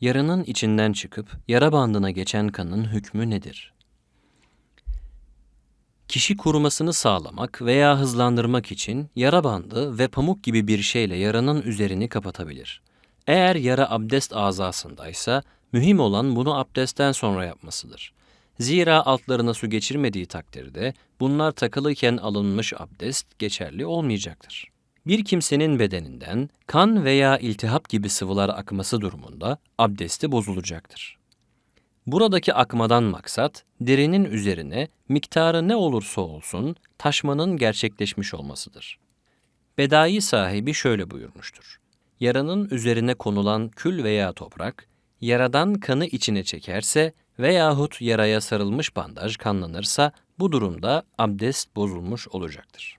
Yaranın içinden çıkıp yara bandına geçen kanın hükmü nedir? Kişi kurumasını sağlamak veya hızlandırmak için yara bandı ve pamuk gibi bir şeyle yaranın üzerini kapatabilir. Eğer yara abdest azasındaysa mühim olan bunu abdestten sonra yapmasıdır. Zira altlarına su geçirmediği takdirde bunlar takılıyken alınmış abdest geçerli olmayacaktır. Bir kimsenin bedeninden kan veya iltihap gibi sıvılar akması durumunda abdesti bozulacaktır. Buradaki akmadan maksat, derinin üzerine miktarı ne olursa olsun taşmanın gerçekleşmiş olmasıdır. Bedai sahibi şöyle buyurmuştur. Yaranın üzerine konulan kül veya toprak, yaradan kanı içine çekerse veyahut yaraya sarılmış bandaj kanlanırsa bu durumda abdest bozulmuş olacaktır.